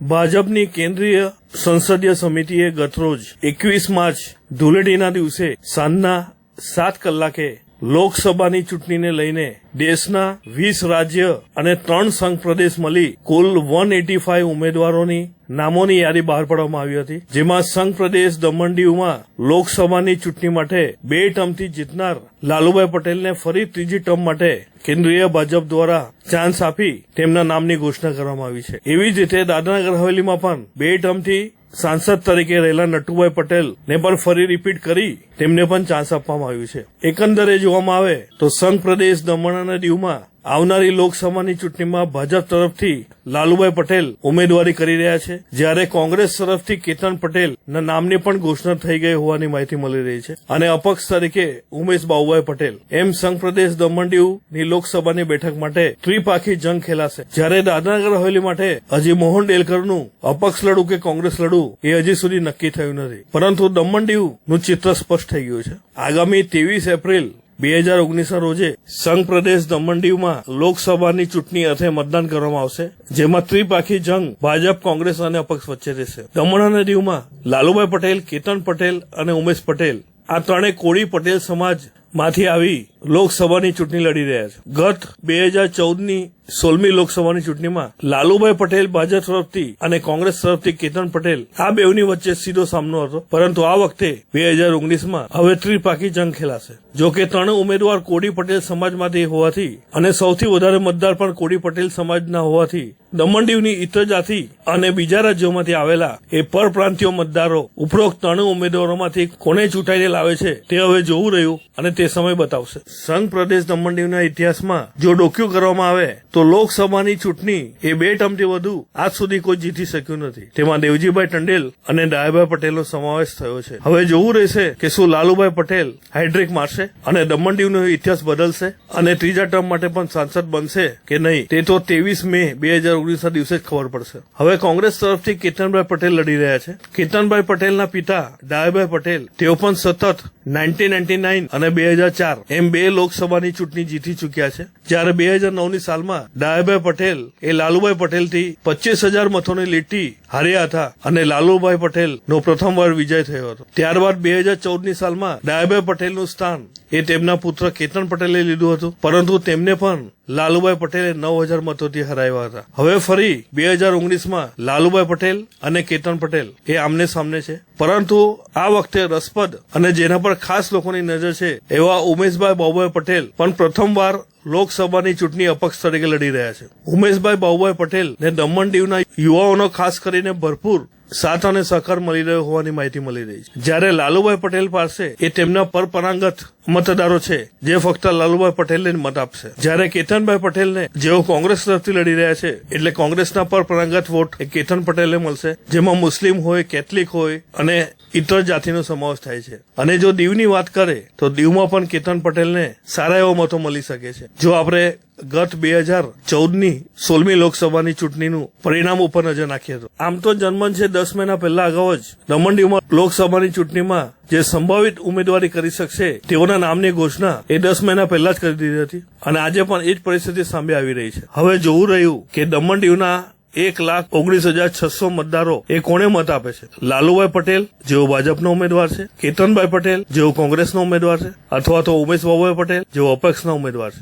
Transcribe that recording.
ભાજપની કેન્દ્રીય સંસદીય સમિતિએ ગતરોજ એકવીસ માર્ચ ધૂળેટીના દિવસે સાંજના સાત કલાકે લોકસભાની ચૂંટણીને લઈને દેશના વીસ રાજ્ય અને ત્રણ સંઘ પ્રદેશ મળી કુલ વન એટી ફાઇવ ઉમેદવારોની નામોની યાદી બહાર પાડવામાં આવી હતી. જેમાં સંઘ પ્રદેશ દમણ દીવમાં લોકસભાની ચૂંટણી માટે બે ટર્મથી જીતનાર લાલુભાઈ પટેલને ફરી ત્રીજી ટર્મ માટે કેન્દ્રીય ભાજપ દ્વારા ચાન્સ આપી તેમના નામની ઘોષણા કરવામાં આવી છે. એવી જ રીતે દાદરાનગર હવેલીમાં પણ બે ટર્મથી સાંસદ તરીકે રહેલા નટુભાઈ પટેલ ને પણ ફરી રિપીટ કરી તેમને પણ ચાન્સ આપવામાં આવ્યું છે. એકંદરે જોવામાં આવે તો સંઘ પ્રદેશ દમણ અને દીવમાં આવનારી લોકસભાની ચૂંટણીમાં ભાજપ તરફથી લાલુભાઈ પટેલ ઉમેદવારી કરી રહ્યા છે. જ્યારે કોંગ્રેસ તરફથી કેતન પટેલ ના નામની પણ ઘોષણા થઈ ગઈ હોવાની માહિતી મળી રહી છે. અને અપક્ષ તરીકે ઉમેશ બાબુભાઈ પટેલ એમ સંઘ પ્રદેશ દમણ દીવની લોકસભાની બેઠક માટે ત્રિપાખી જંગ ખેલાશે. જ્યારે દાદરાનગર હવેલી માટે હજી મોહન ડેલકરનું અપક્ષ લડવું કે કોંગ્રેસ લડવું એ હજી સુધી નક્કી થયું નથી. પરંતુ દમણ દીવનું ચિત્ર સ્પષ્ટ થઈ ગયું છે. આગામી ત્રેવીસ એપ્રિલ બે હજાર ઓગણીસના રોજે સંઘ પ્રદેશ દમણ દીવમાં લોકસભાની ચૂંટણી અર્થે મતદાન કરવામાં આવશે, જેમાં ત્રિપાખી જંગ ભાજપ, કોંગ્રેસ અને અપક્ષ વચ્ચે રહેશે. દમણ અને દીવમાં લાલુભાઈ પટેલ, કેતન પટેલ અને ઉમેશ પટેલ આ ત્રણેય કોળી પટેલ સમાજમાંથી આવી લોકસભાની ચૂંટણી લડી રહ્યા છે. ગત બે હજાર ચૌદની સોળમી લોકસભાની ચૂંટણીમાં લાલુભાઈ પટેલ ભાજપ તરફથી અને કોંગ્રેસ તરફથી કેતન પટેલ આ બેવની વચ્ચે સીધો સામનો હતો. પરંતુ આ વખતે બે હજાર ઓગણીસમાં હવે ત્રિપાકી જંગ ખેલાશે. જો કે ત્રણ ઉમેદવાર કોડી પટેલ સમાજમાંથી હોવાથી અને સૌથી વધારે મતદાર પણ કોડી પટેલ સમાજના હોવાથી દમણ દીવની ઇતર જાતિ અને બીજા રાજ્યોમાંથી આવેલા એ પરપ્રાંતીય મતદારો ઉપરોક્ત ત્રણ ઉમેદવારોમાંથી કોને ચૂંટાઈને લાવે છે તે હવે જોવું રહ્યું અને તે સમય બતાવશે. સંઘ પ્રદેશ દમણ દીવના ઇતિહાસમાં જો ડોક્યુ કરવામાં આવે, તો લોકસભાની ચૂંટણી એ બે ટર્મથી વધુ આજ સુધી કોઈ જીતી શક્યું નથી. તેમાં દેવજીભાઈ ટંડેલ અને ડાયાભાઈ પટેલનો સમાવેશ થયો છે. હવે જોવું રહેશે કે શું લાલુભાઈ પટેલ હાઇડ્રિક મારશે અને દમણ દીવનો ઇતિહાસ બદલશે અને ત્રીજા ટર્મ માટે પણ સાંસદ બનશે કે નહીં, તે તો ત્રેવીસ મે બે હજાર ઓગણીસના દિવસે જ ખબર પડશે. હવે કોંગ્રેસ તરફથી કેતનભાઈ પટેલ લડી રહ્યા છે. કેતનભાઈ પટેલના પિતા ડાયાભાઈ પટેલ, તેઓ પણ સતત નાઇન્ટીન નાઇન્ટી નાઇન અને બે હજાર ચાર એમ બે લોકસભાની ચૂંટણી જીતી ચૂક્યા છે. જ્યારે બે હજાર નવની સાલમાં ડાયાભાઈ પટેલ એ લાલુભાઈ પટેલથી પચીસ હજાર મતોની લીડથી હાર્યા હતા અને લાલુભાઈ પટેલ નો પ્રથમવાર વિજય થયો હતો. ત્યારબાદ બે હજાર ચૌદની સાલમાં ડાયાભાઈ પટેલનું સ્થાન એ તેમના પુત્ર કેતન પટેલે લીધું હતું. પરંતુ તેમને પણ લાલુભાઈ પટેલે નવ હજાર મતોથી હરાવ્યા હતા. હવે ફરી બે હજાર ઓગણીસમાં લાલુભાઈ પટેલ અને કેતન પટેલ એ આમને સામને છે. પરંતુ આ વખતે રસપદ અને જેના પર ખાસ લોકોની નજર છે એવા ઉમેશભાઈ બાબુભાઈ પટેલ પણ પ્રથમવાર લોકસભાની ચૂંટણી અપક્ષ તરીકે લડી રહ્યા છે. ઉમેશભાઈ બાબુભાઈ પટેલ ને દમણ દીવના યુવાઓનો ખાસ કરીને ભરપૂર સાથ અને સહકાર મળી રહ્યો હોવાની માહિતી મળી રહી છે. જ્યારે લાલુભાઈ પટેલ પાસે એ તેમના પરપરાંગત મતદારો છે, જે ફક્ત લાલુભાઈ પટેલને મત આપશે. જ્યારે કેતનભાઈ પટેલને, જેઓ કોંગ્રેસ તરફથી લડી રહ્યા છે, એટલે કોંગ્રેસના પરપરાંગત વોટ એ કેતન પટેલને મળશે, જેમાં મુસ્લિમ હોય, કેથલિક હોય અને ઇતર જાતિનો સમાવેશ થાય છે. અને જો દીવની વાત કરે, તો દીવમાં પણ કેતન પટેલને સારા એવા મતો મળી શકે છે. જો આપણે ગત બે હજાર ચૌદની સોળમી લોકસભાની ચૂંટણીનું પરિણામ ઉપર નજર નાખીએ તો. આમ તો જન્મન છે દસ મહિના પહેલા અગાઉ જ દમણ લોકસભાની ચૂંટણીમાં જે સંભવિત ઉમેદવારી કરી શકશે તેઓના નામની ઘોષણા એ દસ મહિના પહેલા જ કરી દીધી હતી. અને આજે પણ એ જ પરિસ્થિતિ સામે આવી રહી છે. હવે જોવું રહ્યું કે દમણ દીવના એક લાખ ઓગણીસ હજાર છસો મતદારો એ કોને મત આપે છે? લાલુભાઈ પટેલ, જેઓ ભાજપનો ઉમેદવાર છે. કેતનભાઈ પટેલ, જેઓ કોંગ્રેસનો ઉમેદવાર છે. અથવા તો ઉમેશ બાબુભાઈ પટેલ, જેઓ અપક્ષના ઉમેદવાર છે.